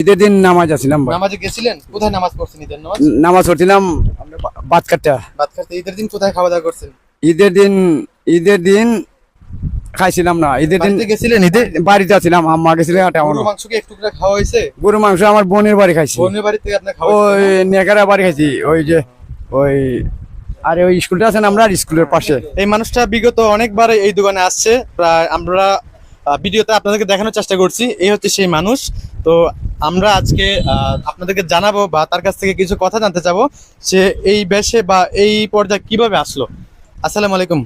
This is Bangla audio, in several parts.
ঈদের দিন নামাজ আছিলাম ভাই। নামাজে গেছিলেন? কোথায় নামাজ পড়ছেন ঈদের নামাজ? নামাজ পড়ছিলাম বাদ কাটটা ভাত খাতে ঈদের দিন কোথায় খাওয়া দাওয়া করছেন? ঈদের দিন ঈদের দিন খাইছিলাম না। ঈদের দিন বাড়িতে গেছিলেন ঈদে? বাড়িতে আছিলাম আম্মা গেছিল গরু মাংস কি একটু করে খাওয়া হয়েছে গরু মাংস আমার বোনের বাড়ি খাইছি। বোনের বাড়ি থেকে আপনার খাওয়া ওই হয়েছে না? নেকারা বাড়ি খাইছি। ওই যে ওই আরে ওই স্কুলটা আছে না আমরা স্কুলের পাশে। এই মানুষটা বিগত অনেকবার এই দোকানে আসছে। প্রায় আমরা ভিডিওতে আপনাদেরকে দেখানোর চেষ্টা করছি। এই হচ্ছে সেই মানুষ। তো আমরা আজকে আপনাদেরকে জানাব বা তার কাছ থেকে কিছু কথা জানতে চাবো সে এই বেশে বা এই পর্যায়ে কীভাবে আসলো। আসসালামু আলাইকুম।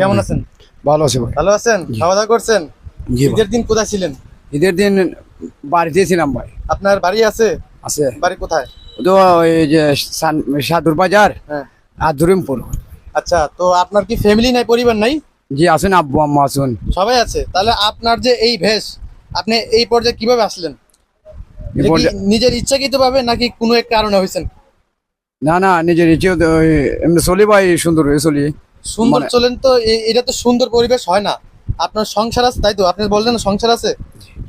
কেমন আছেন? ভালো আছে ভালো আছেন? খাওয়া দাওয়া করছেন? ঈদের দিন কোথায় ছিলেন? ঈদের দিন বাড়িতে ছিলাম ভাই। আপনার বাড়ি আছে? আছে। বাড়ি কোথায়? তো ওই যে সাদুর বাজার হ্যাঁ। আর ধরিমপুর। আচ্ছা তো আপনার কি ফ্যামিলি নাই পরিবার নাই? জি আসুন আব্বু আম্মা আসুন সবাই আছে। তাহলে আপনার যে এই ভেষ আপনি এই পর্যায়ে কীভাবে আসলেন এই এটা কি পর্যায়ে- নিজের ইচ্ছাকৃত ভাবে নাকি কোনো এক কারণে হয়েছেন? না না নিজের ইচ্ছে এমনি চলি ভাই সুন্দর হয়ে চলি। সুন্দর মানে- চলেন তো এটা তো সুন্দর পরিবেশ হয় না? আপনার সংসার আছে তাই তো? আপনি বললেন সংসার আছে?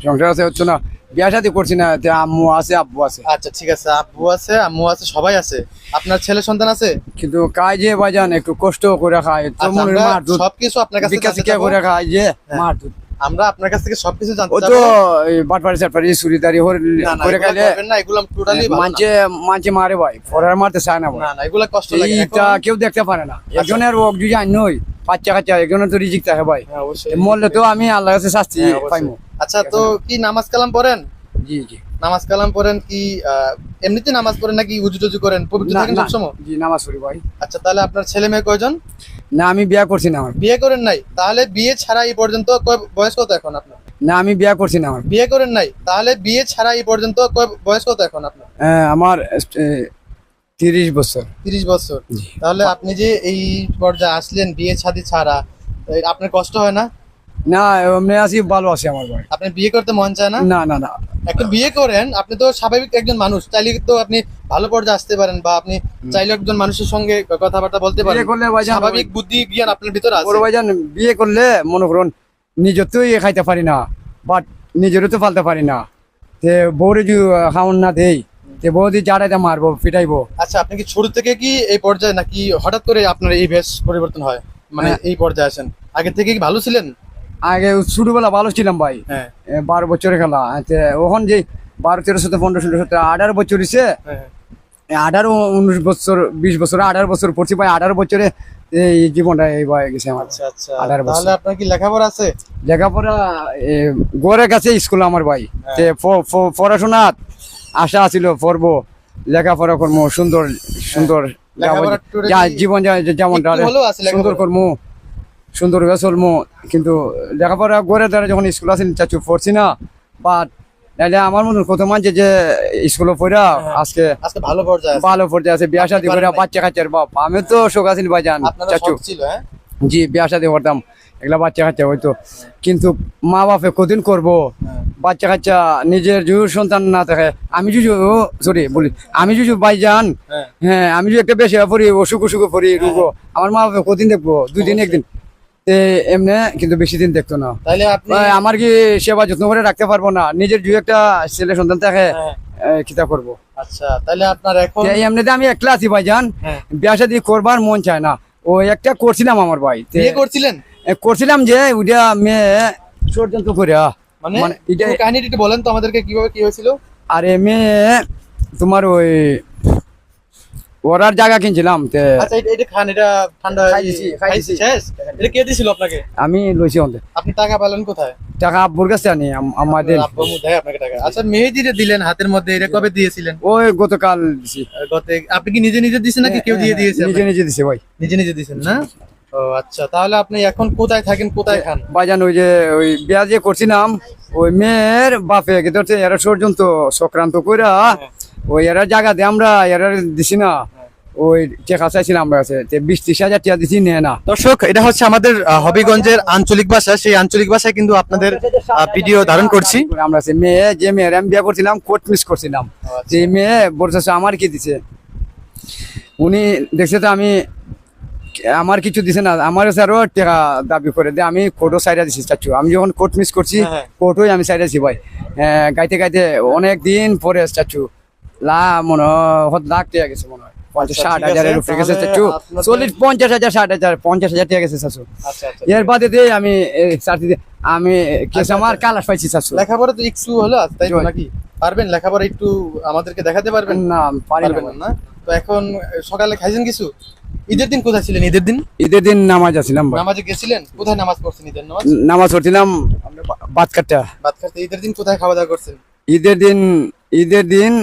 সংসার আছে হচ্ছে না বিয়া শাদি করছি না আম্মু আছে আব্বু আছে। আচ্ছা ঠিক আছে আব্বু আছে আম্মু আছে সবাই আছে। আপনার ছেলে সন্তান আছে? কিন্তু কাজে বাজান একটু কষ্ট করে খায় আচ্ছা, সবকিছু আপনার কাছে। করে খায় যে হ্যাঁ। মার দুধ। আমরা আপনার কাছ থেকে সবকিছু জানতে ও তো বাটপাড়ি না, করে এগুলো খাইলে না এগুলো টোটালি মানছে মারে ভাই ফরার মারতে চায় না না না এগুলো কষ্ট লাগে এখন- কেউ দেখতে পারে না। একজনের ওক যদি আইন নই বাচ্চা কাচ্চা একজনের তো রিজিক থাকে ভাই। হ্যাঁ, অবশ্যই। মরলে তো আমি আল্লাহ কাছে শাস্তি হ্যাঁ, পাইমু। আচ্ছা তো কি নামাজ কালাম পড়েন? জি জি। নামাজ কালাম পড়েন কি এমনিতে নামাজ পড়েন নাকি উজু টুজু করেন? পবিত্র থাকেন সবসময়? জি নামাজ পড়ি ভাই। আচ্ছা তাহলে আপনার ছেলে মেয়ে কয়জন? না আমি বিয়ে করছি না আমার। বিয়ে করেন নাই তাহলে বিয়ে ছাড়া এই পর্যন্ত কয়- বয়স কত এখন আপনার? না আমি বিয়ে করছি না আমার। বিয়ে করেন নাই তাহলে বিয়ে ছাড়া এই পর্যন্ত কয়- বয়স কত এখন আপনার? আমার তিরিশ বছর। তিরিশ বছর। তাহলে আপনি যে এই পর্যায়ে আসলেন বিয়ে ছাদি ছাড়া আপনার কষ্ট হয় না? না এমনি আছি ভালো আছি আমার ভাই। আপনি বিয়ে করতে মন চায় না? না না না। একটা বিয়ে করেন আপনি তো স্বাভাবিক একজন মানুষ চাইলে তো আপনি ভালো পর্যায়ে আসতে পারেন বা আপনি চাইলে একজন মানুষের সঙ্গে কথাবার্তা বলতে পারেন। করলে স্বাভাবিক বুদ্ধি জ্ঞান আপনার ভিতরে আছে। ভাইজান বিয়ে করলে মনে করুন নিজের তো ইয়ে খাইতে পারি না বাট নিজেরও তো ফালতে পারি না। তে বউরে যদি খাওয়ান না দেই তে বৌদি জাড়াইতে মারবো পিটাইবো। আচ্ছা আপনি কি শুরু থেকে কি এই পর্যায়ে নাকি হঠাৎ করে আপনার এই বেশ পরিবর্তন হয়? মানে হ্যাঁ। এই পর্যায়ে আসেন। আগে থেকে কি ভালো ছিলেন? আগে ছোটবেলা ভালো ছিলাম ভাই। হ্যাঁ। বারো বছরের খেলা। তে ওখন যে বারো তেরো সতেরো পনেরো ষোলো সতেরো আঠারো বছর হয়েছে হ্যাঁ আঠারো উনিশ বছর বিশ বছর আঠারো বছর পড়ছি ভাই। আঠারো বছরে এই জীবনটা এই বয়ে গেছে আমার। আচ্ছা আচ্ছা। আঠারো বছর। আপনার কি লেখাপড়া আছে? লেখাপড়া এ, গড়ের কাছে স্কুল আমার ভাই। হ্যাঁ। তে প- প- পড়াশোনাত আশা ছিল পড়ব। লেখাপড়া কর্ম সুন্দর সুন্দর। জীবন যা- যা- যেমনটা একটু হলেও আছে লেখাপড়া। সুন্দর করব। সুন্দর হয়ে চলবো কিন্তু লেখাপড়া গড়ে দ্বারা যখন স্কুল আসেন চাচু পড়ছি না। বাট নাহলে আমার মতন কত মানছে যে স্কুলে পড়া আজকে আজকে ভালো পর্যায়ে ভালো পড়তে আছে। বিয়া শাদি করে বাচ্চা কাচ্চার বাপ। আমি তো শোক আছি ভাইজান চাচু। হ্যাঁ? জি বিয়া শাদি করতাম। এগুলা বাচ্চা কাচ্চা হয়তো। কিন্তু মা বাপে কদিন করব? বাচ্চা কাচ্চা নিজের যদি সন্তান না থাকে আমি যদি সরি বলি আমি যদি ভাই যান হ্যাঁ। হ্যাঁ আমি যদি একটা বেশি পড়ি অসুখ অসুখ পড়ি রুগ আমার মা বাপে কদিন দেখব? দুই দিন একদিন। এমনি কিন্তু বেশি দিন দেখতো না। তাহলে আমার কি সেবা যত্ন করে রাখতে পারব না? নিজের যদি একটা ছেলে সন্তান থাকে হ্যাঁ, কিতা করব। আচ্ছা তাহলে আপনার এখন তে এমনিতে আমি একলা আছি ভাই যান হ্যাঁ। বিয়া শাদি করবার মন চায় না। ও একটা করছিলাম আমার ভাই। বিয়ে করছিলেন? করছিলাম যে ওইটা মেয়ে ষড়যন্ত্র করে মানে মানে এটা কাহিনীটা বলেন তো আমাদেরকে কীভাবে কি হয়েছিল? আরে মেয়ে তোমার ওই ওরার জায়গা কিনছিলাম তে আচ্ছা এটা এটা খান এটা ঠান্ডা খাই খাইছি শেষ? এটা কে দিছিল আপনাকে? আমি লইছি অন্তে আপনি টাকা পেলেন কোথায়? টাকা আব্বুর কাছে আনি আমাদের আব্বু দেয় আপনাকে টাকা। আচ্ছা মেহেদি দিলেন হাতের মধ্যে এটা কবে দিয়েছিলেন? ওই গতকাল দিছি। আপনি কি নিজে নিজে দিয়েছেন নাকি কেউ দিয়ে দিয়েছে নিজে নিজে দিছে ভাই। নিজে নিজে দিয়েছেন না? ও আচ্ছা তাহলে আপনি এখন কোথায় থাকেন কোথায় খান? ভাইজান ওই যে ওই বিয়া যে করছিলাম ওই মেয়ের বাপে কিন্তু এরা ষড়যন্ত্র সক্রান্ত কইরা ওই এরা জায়গা দিয়ে আমরা এরা দিছি না। ওই টেকা চাইছিলাম আমরা কাছে বিশ ত্রিশ হাজার টাকা দিছি নেয় না। দর্শক এটা হচ্ছে আমাদের হবিগঞ্জের আঞ্চলিক ভাষা। সেই আঞ্চলিক ভাষায় কিন্তু আপনাদের ভিডিও ধারণ করছি। আমরা সে মেয়ে যে মেয়ের আমি বিয়ে করছিলাম কোর্ট মিস করছিলাম। আচ্ছা। যে মেয়ে আমার কি দিছে? উনি দেখছে তো আমি আমার কিছু দিছে না আমার কাছে আরও টাকা দাবি করে দে আমি কোর্টও সাইডে দিছি চাচ্ছু আমি যখন কোর্ট মিস করছি হ্যাঁ, হ্যাঁ। কোর্টই আমি সাইডে দিছি ভাই। আহ, গাইতে গাইতে অনেক দিন পরে চাচ্ছু লা মনে হয় লাখ টাকা গেছে মনে হয়। পঞ্চাশ ষাট হাজারের উপরে গেছে তাহলে চল্লিশ পঞ্চাশ হাজার ষাট হাজার পঞ্চাশ হাজার টাকা গেছে চাচ্ছু এর বাদে দিয়ে আমি এই চাকরি দিয়ে- আমি কেস আমার। কালাস পাইছি চাচ্ছু লেখাপড়া তো একটু হলো তাই নাকি? পারবেন লেখাপড়া একটু আমাদেরকে দেখাতে পারবেন? না পারবেন না তো এখন সকালে খাইছেন কিছু? ঈদের দিন কোথায় ছিলেন ঈদের দিন? ঈদের দিন নামাজ আছিলাম নামাজে গেছিলেন? কোথায় নামাজ পড়ছেন ঈদের নামাজ? নামাজ পড়ছিলাম ঈদের দিন কোথায় খাওয়া দাওয়া করছেন? ঈদের দিন ঈদের দিন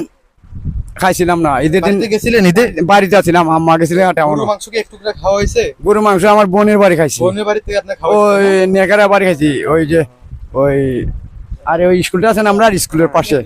খাইছিলাম না। ঈদের দিন বাড়িতে গেছিলেন ঈদে? বাড়িতে আছিলাম আম্মা গেছিলেন গরু মাংস কি একটু করে খাওয়া হয়েছে? গরু মাংস আমার বোনের বাড়ি খাইছি। বোনের বাড়ি থেকে আপনার খাওয়া ওই নেকারা বাড়ি খাইছি ওই যে ওই আরে ওই স্কুলটা আছে না, আমরা স্কুলের পাশে।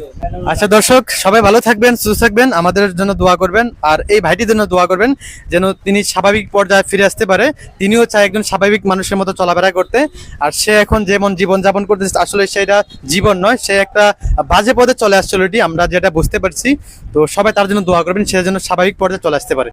আচ্ছা দর্শক, সবাই ভালো থাকবেন, সুস্থ থাকবেন, আমাদের জন্য দোয়া করবেন, আর এই ভাইটির জন্য দোয়া করবেন, যেন তিনি স্বাভাবিক পর্যায়ে ফিরে আসতে পারে। তিনিও চায় একজন স্বাভাবিক মানুষের মতো চলাফেরা করতে। আর সে এখন যেমন জীবন যাপন করতেছে, আসলে সেটা জীবন নয়, সে একটা বাজে পদে চলে আসছে অলরেডি আমরা যেটা বুঝতে পারছি। তো সবাই তার জন্য দোয়া করবেন, সে যেন স্বাভাবিক পর্যায়ে চলে আসতে পারে।